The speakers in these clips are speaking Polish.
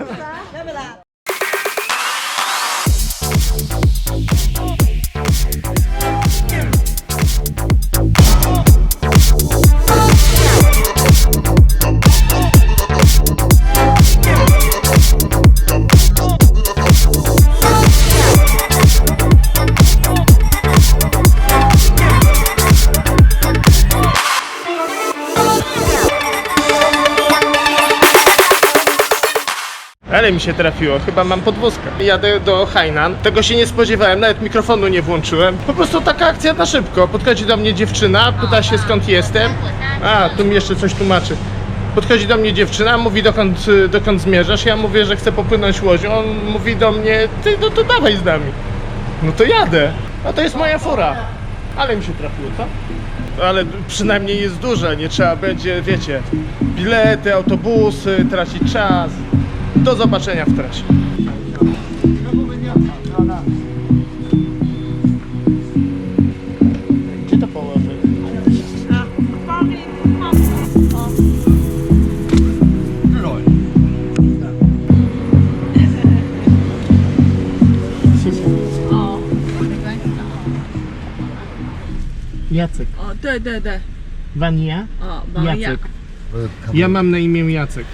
Ha. Mi się trafiło, chyba mam podwózkę. Jadę do Hainan. Tego się nie spodziewałem, nawet mikrofonu nie włączyłem. Po prostu taka akcja na szybko. Podchodzi do mnie dziewczyna, pyta się skąd jestem. A, tu mi jeszcze coś tłumaczy. Podchodzi do mnie dziewczyna, mówi dokąd, dokąd zmierzasz. Ja mówię, że chcę popłynąć łodzią. On mówi do mnie, ty no to dawaj z nami. No to jadę. A to jest moja fura. Ale mi się trafiło, co? Ale przynajmniej jest duża, nie trzeba będzie, wiecie, bilety, autobusy, tracić czas. Do zobaczenia w trasie. Gdzie to położyć? Jacek. O, de, de, de. Wania? O, Jacek. Ja mam na imię Jacek.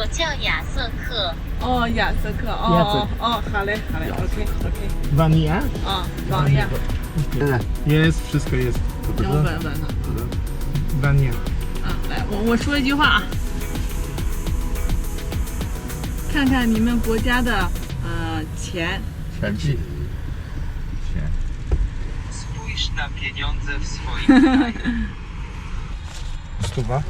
我叫亚瑟克，哦，亚瑟克，哦哦，好嘞好嘞，OK OK， Wania? 哦，王亚， Jest, wszystko jest. 等我闻闻呢， Wania. 啊，来，我我说一句话啊，看看你们国家的呃钱， Spójrz na pieniądze w swoim kraju. Stuwa.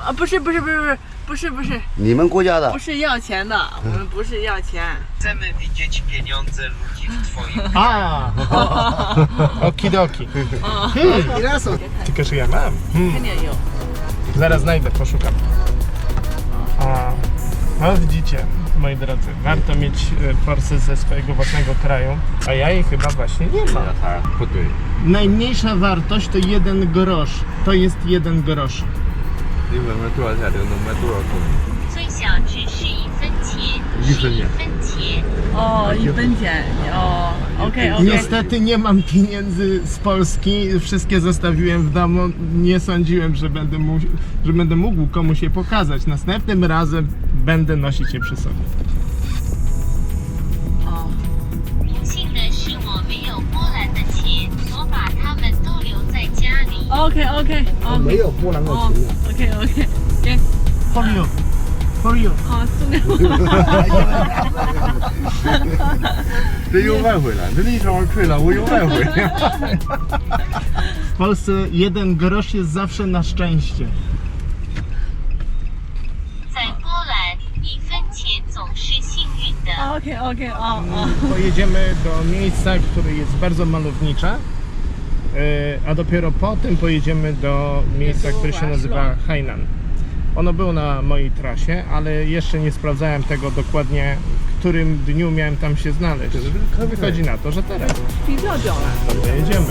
啊，不是不是不是不是 不是不是你们国家的不是要钱的，我们不是要钱， Chcemy widzieć pieniądze ludzi w twoim A! Okidoki. Hmm. Tylko, że ja mam. 肯 Hmm. 定有。 Zaraz znajdę, poszukam. A, no widzicie, moi drodzy, warto mieć e, forsy ze swojego własnego kraju, a ja jej chyba właśnie nie mam. Najmniejsza wartość to jeden grosz. To jest jeden grosz. 英文卖多少钱？能卖多少钱？最小只是一分钱，是一分钱。哦，一分钱哦，OK OK。 Niestety nie mam pieniędzy z Polski, wszystkie zostawiłem w domu. Nie sądziłem, że będę, mu, że będę mógł komuś je pokazać. Następnym razem będę nosić je przy sobie. OK OK OK。没有波兰的哦钱啊。 OK OK，给， For you. For you. 好，送给我。这又卖回来，这一招退了，我又卖回来。 W Polsce jeden grosz jest zawsze na szczęście. 在波兰，一分钱总是幸运的。 OK OK，哦哦。 Pojedziemy do miejsca, które jest bardzo malownicze, yy, E, a dopiero potem pojedziemy do miejsca, które się nazywa Hainan. Ono było na mojej trasie, ale jeszcze nie sprawdzałem tego dokładnie, w którym dniu miałem tam się znaleźć. Wychodzi na to, że teraz. Dobra, jedziemy.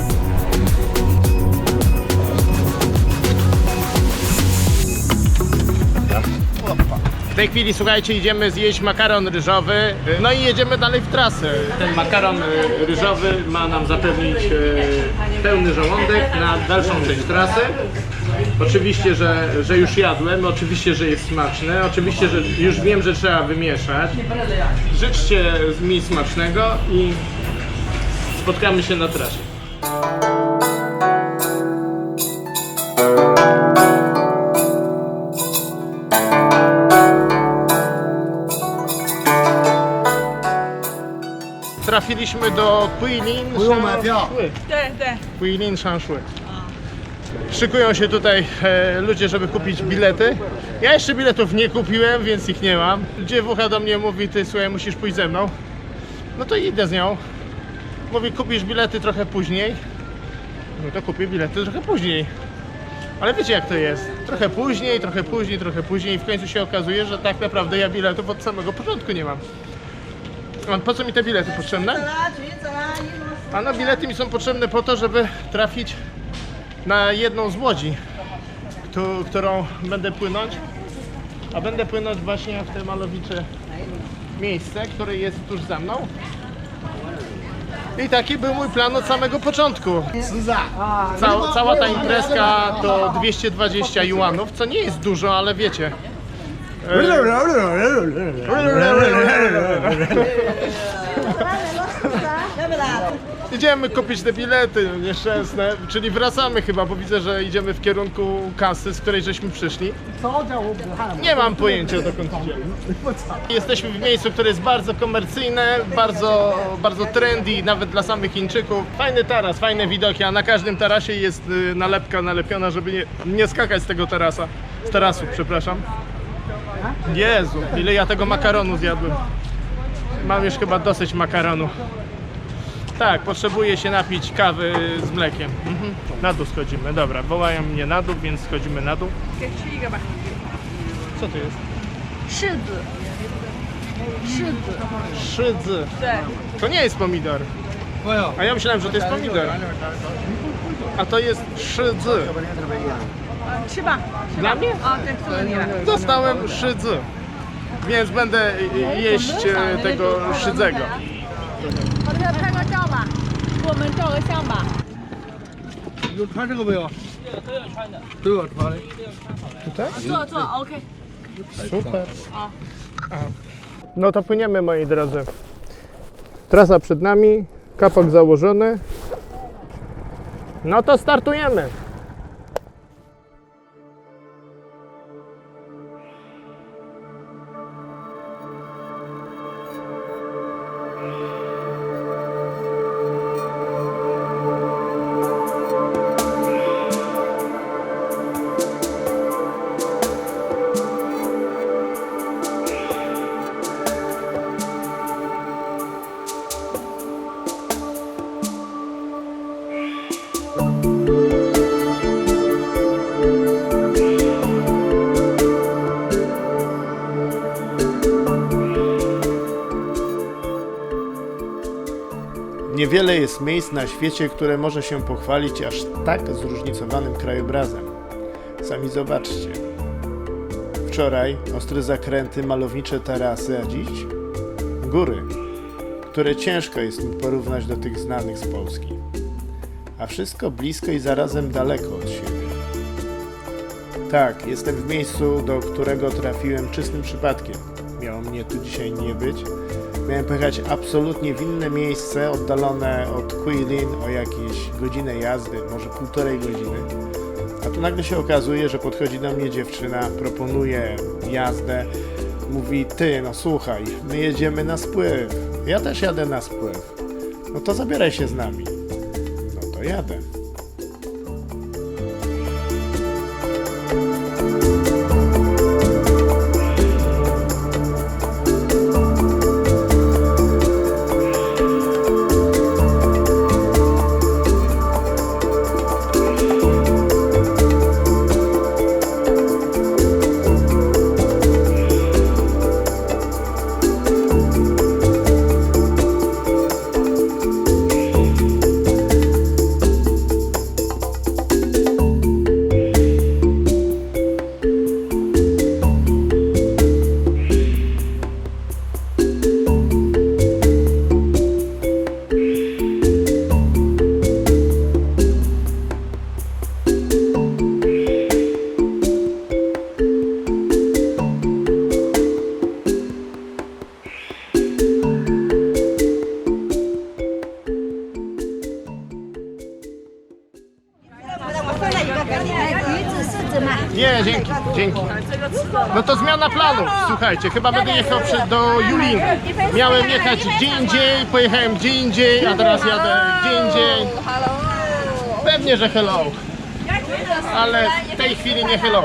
W tej chwili, słuchajcie, idziemy zjeść makaron ryżowy, no i jedziemy dalej w trasę. Ten makaron e, ryżowy ma nam zapewnić e, pełny żołądek na dalszą część trasy. Oczywiście, że, że już jadłem, oczywiście, że jest smaczne, oczywiście, że już wiem, że trzeba wymieszać. Życzcie mi smacznego i spotkamy się na trasie. Trafiliśmy do Guilin 对。Guilin Shanxui. Szykują się tutaj e, ludzie, żeby kupić bilety. Ja jeszcze biletów nie kupiłem, więc ich nie mam. Dziewucha do mnie mówi, ty słuchaj, musisz pójść ze mną. No to idę z nią. Mówi, kupisz bilety trochę później. No to kupię bilety trochę później. Ale wiecie jak to jest. Trochę później, trochę później, trochę później i w końcu się okazuje, że tak naprawdę ja biletów od samego początku nie mam. Po co mi te bilety potrzebne? A no bilety mi są potrzebne po to, żeby trafić na jedną z łodzi, któ- którą będę płynąć. A będę płynąć właśnie w te malowicze miejsce, które jest tuż za mną. I taki był mój plan od samego początku. Cała, cała ta imprezka to 220 juanów, co nie jest dużo, ale wiecie. Idziemy kupić te bilety nieszczęsne, czyli wracamy chyba, bo widzę, że idziemy w kierunku kasy, z której żeśmy przyszli. Nie mam pojęcia dokąd idziemy. Jesteśmy w miejscu, które jest bardzo komercyjne, bardzo, bardzo trendy, nawet dla samych Chińczyków. Fajny taras, fajne widoki, a na każdym tarasie jest y, nalepka nalepiona, żeby nie, nie skakać z tego tarasa. Z tarasu, przepraszam. Jezu, ile ja tego makaronu zjadłem. Mam już chyba dosyć makaronu. Tak, potrzebuję się napić kawy z mlekiem. Mhm. Na dół schodzimy, dobra. Wołają mnie na dół, więc schodzimy na dół. Co to jest? 柿子，柿子， Szydzy. 对， To nie jest pomidor. A ja myślałem, że to jest pomidor. A to jest szydzy. 吃吧。 Dla mnie? 啊，对，送给你了。 Dostałem szydzy. Więc będę y, jeść e, tego szydzego. 好的，拍个照吧，给我们照个相吧。有穿这个没有？都有穿的。坐坐，OK。 Super. No to płyniemy moi drodzy. Trasa przed nami, kapak założony. No to startujemy. Niewiele jest miejsc na świecie, które może się pochwalić aż tak zróżnicowanym krajobrazem. Sami zobaczcie. Wczoraj ostre zakręty, malownicze tarasy, a dziś góry, które ciężko jest mi porównać do tych znanych z Polski. A wszystko blisko i zarazem daleko od siebie. Tak, jestem w miejscu, do którego trafiłem czystym przypadkiem. Miało mnie tu dzisiaj nie być. Miałem pojechać absolutnie w inne miejsce, oddalone od Quilin o jakieś godzinę jazdy, może półtorej godziny. A tu nagle się okazuje, że podchodzi do mnie dziewczyna, proponuje jazdę. Mówi, ty, no słuchaj, my jedziemy na spływ. Ja też jadę na spływ. No to zabieraj się z nami. No to jadę. Nie, dzięki, dzięki. No to zmiana planów. Słuchajcie, chyba będę jechał przy, do Julin. Miałem jechać gdzie indziej, pojechałem gdzie indziej, a teraz jadę gdzie indziej. Pewnie, że hello. Ale w tej chwili nie hello.